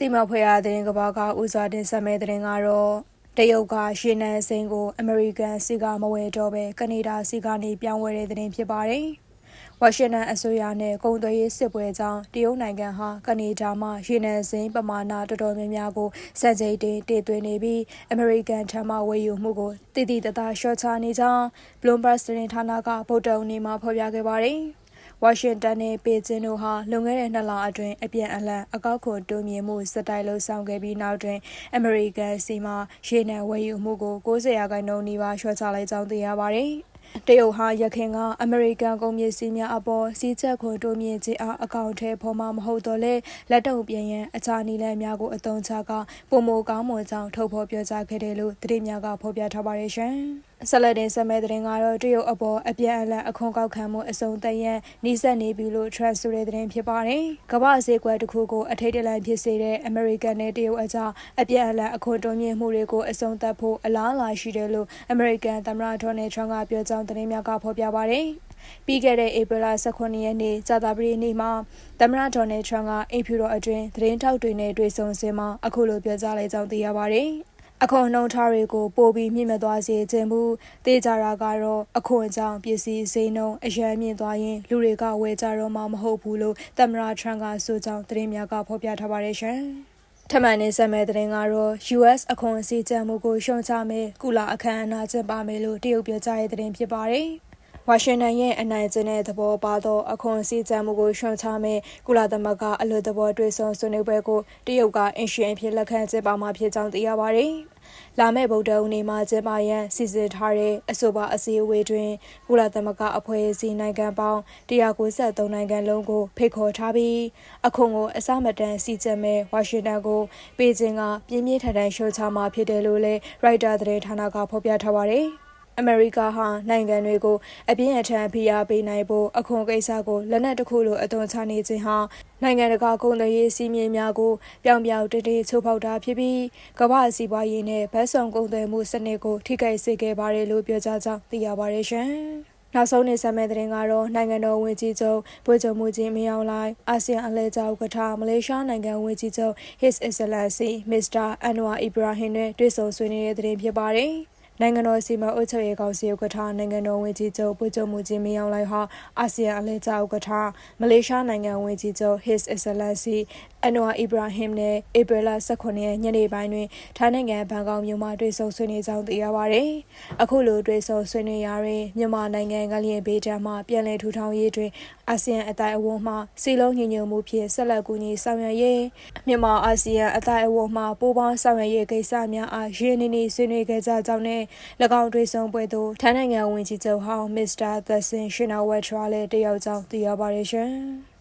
တိမဖွေရတဲ့ကဘာကဥစွာတင်ဆက်မဲ့တဲ့ကတော့တရုတ်ကရေနံစိမ်းကိုအမေရိကန်စီကမဝယ်တော့ပဲကနေဒါစီကနေပြောင်းဝယ်တဲ့တဲ့ဖြစ်ပါတယ်။ဝါရှင်တန်အစိုးရနဲ့ကုန်သွယ်ရေးစစ်ပွဲကြောင့်တရုတ်နိုင်ငံဟာကနေဒါမှာရေနံစိမ်းပမာဏတော်တော်များများကိုစံချိန်တင်တည်သွင်းနေပြီးအမေရိကန်ထံမှဝယ်ယူမှုကိုတည်တည်တသာရှော့ချနေကြောင်း Bloomberg သတင်းဌာနကဗုဒ္ဓဦးနေ့မှာဖော်ပြခဲ့ပါတယ်။ ဝါရှင်တန်နဲ့ပေကျင်းတို့ဟာလွန်ခဲ့တဲ့နှစ်လအတွင်းအပြန်အလှန်အကောက်ခွန်တိုးမြင့်မှုစတိုင်လို့ဆောင်ခဲ့ပြီးနောက်တွင်အမေရိကန်စီမှာရေနံဝယ်ယူမှုကို90ရာခိုင်နှုန်းနီးပါးလျှော့ချလိုက်ကြောင်းသိရပါတယ်။တရုတ်ဟာရခင်ကအမေရိကန်ကုန်ပစ္စည်းများအပေါ်စီးချက်ခွန်တိုးမြင့်ခြင်းအားအကောင့်ထဲပေါ်မှာမဟုတ်တော့လေလက်တုံပြန်ရန်အခြားနည်းလမ်းများကိုအသုံးချကပုံမကောင်းမွန်ကြောင်းထုတ်ဖော်ပြောကြားခဲ့တယ်လို့သတင်းများကဖော်ပြထားပါတယ်ရှင်။ ဆက်လက်တင်ဆက်မဲ့သတင်းကတော့တရုတ်အပေါ်အပြန်အလှန်အခွန်ကောက်ခံမှုအစုံတရန်နှိစက်နေပြီလို့ Trust ဆိုတဲ့သတင်းဖြစ်ပါတယ်။ကမ္ဘာဈေးကွက်တစ်ခုကိုအထိတ်တလန့်ဖြစ်စေတဲ့အမေရိကန်နဲ့တရုတ်အကြားအပြန်အလှန်အခွန်တိုးမြင့်မှုတွေကိုအစုံသတ်ဖို့အလားအလာရှိတယ်လို့အမေရိကန်သမ္မတဒေါ်နယ်ထရန့်ကပြောကြောင်းသတင်းများကဖော်ပြပါတယ်။ပြီးခဲ့တဲ့ဧပြီလ18ရက်နေ့ကြာသပတေးနေ့မှာသမ္မတဒေါ်နယ်ထရန့်ကအိမ်ဖြူတော်အတွင်းသတင်းထောက်တွေနဲ့တွေ့ဆုံစဉ်မှာအခုလိုပြောကြားလိုက်ကြောင်းသိရပါတယ်။ အခွန်နှုန်းထားတွေကိုပိုပြီးမြင့်မြတ်သွားစေခြင်းမူတေးကြတာကတော့အခွန်ကြောင့်ပစ္စည်းဈေးနှုန်းအရန်မြင့်သွားရင်လူတွေကဝယ်ကြတော့မှမဟုတ်ဘူးလို့သမ္မတထရန့်ကဆိုကြောင်းသတင်းများကဖော်ပြထားပါတယ်ရှင်။ထမန်နေဆက်မဲ့တဲ့ငါတော့ US အခွန်စည်းကြံမှုကိုရှုံချမယ်ကုလာအခမ်းအနားကျင်းပမယ်လို့တရုတ်ပြောကြားတဲ့တဲ့ဖြစ်ပါတယ်။ ဝါရှင်တန်ရဲ့အနိုင်ကျင့်တဲ့သဘောပါသောအခွန်စည်းကြံမှုကိုရှုံချမဲ့ကုလသမဂ္ဂအလွတ်သဘောတွေ့ဆုံဆွေးနွေးပွဲကိုတရုတ်ကအင်ရှင်ဖြစ်လက်ခံကျင်းပမှာဖြစ်ကြောင်းသိရပါတယ်။လာမယ့်ဗုဒ္ဓဦးနေ့မှာကျင်းပရန်စီစဉ်ထားတဲ့အဆိုပါအစည်းအဝေးတွင်ကုလသမဂ္ဂအဖွဲ့အစည်းနိုင်ငံပေါင်း193နိုင်ငံလုံးကိုဖိတ်ခေါ်ထားပြီးအခွန်ကိုအစမတန်စီကျက်မဲ့ဝါရှင်တန်ကိုပေကျင်းကပြင်းပြင်းထန်ထန်ရှုံချမှာဖြစ်တယ်လို့လည်းရိုက်တာသတင်းဌာနကဖော်ပြထားပါတယ်။ အမေရိကဟာနိုင်ငံတွေကိုအပြင်းအထန်ဖိအားပေးနိုင်ဖို့အခွန်ကိစ္စကိုလက်နက်တစ်ခုလိုအသွင်ချနေခြင်းဟာနိုင်ငံတကာကုန်သွယ်ရေးစည်းမျဉ်းများကိုပြောင်ပြောင်တည်တည်ချိုးဖောက်တာဖြစ်ပြီးကမ္ဘာစီးပွားရေးနဲ့ဗတ်ဆောင်ကုန်သွယ်မှုစနစ်ကိုထိခိုက်စေခဲ့ပါတယ်လို့ပြောကြားကြောင်းသိရပါတယ်ရှင်။နောက်ဆုံးနေဆက်မဲ့တဲ့ရင်ကတော့နိုင်ငံတော်ဝန်ကြီးချုပ်ဗိုလ်ချုပ်မှုကြီးမင်းအောင်လှိုင်အာဆီယံအလဲကျဥက္ကဋ္ဌမလေးရှားနိုင်ငံဝန်ကြီးချုပ် His Excellency Mr. Anwar Ibrahim နဲ့တွေ့ဆုံဆွေးနွေးတဲ့တဲ့ဖြစ်ပါတယ်။ နိုင်ငံတော်စီမံအုပ်ချုပ်ရေးကောင်စီဥက္ကဋ္ဌနိုင်ငံတော်ဝန်ကြီးချုပ်ပုချုပ်မှုကြီးမင်းအောင်လှိုင်ဟာအာဆီယံအလဲကျဥက္ကဋ္ဌမလေးရှားနိုင်ငံဝန်ကြီးချုပ် His Excellency အန်နဝါအီဘရာဟင်နဲ့ဧပြီလ18ရက်ညနေပိုင်းတွင်ထိုင်းနိုင်ငံဘန်ကောက်မြို့မှာတွေ့ဆုံဆွေးနွေးကြောင်းသိရပါဗျ။အခုလိုတွေ့ဆုံဆွေးနွေးရာတွင်မြန်မာနိုင်ငံကလျင်ဘေးတန်းမှပြည်လည်ထူထောင်ရေးတွင်အာဆီယံအတိုင်းအဝန်းမှစီလုံးညီညွတ်မှုဖြင့်ဆက်လက်ကူညီဆောင်ရွက်ရေးမြန်မာအာဆီယံအတိုင်းအဝန်းမှပူးပေါင်းဆောင်ရွက်ရေးကိစ္စများအားရင်းနှီးနှီးဆွေးနွေးခဲ့ကြကြောင်းနဲ့၎င်းတွေ့ဆုံပွဲသို့ထိုင်းနိုင်ငံဝန်ကြီးချုပ်ဟောင်းမစ္စတာသက်ဆင်ရှင်နာဝက်ထရာလည်းတယောက်ကြောင်းသိရပါတယ်ရှင်။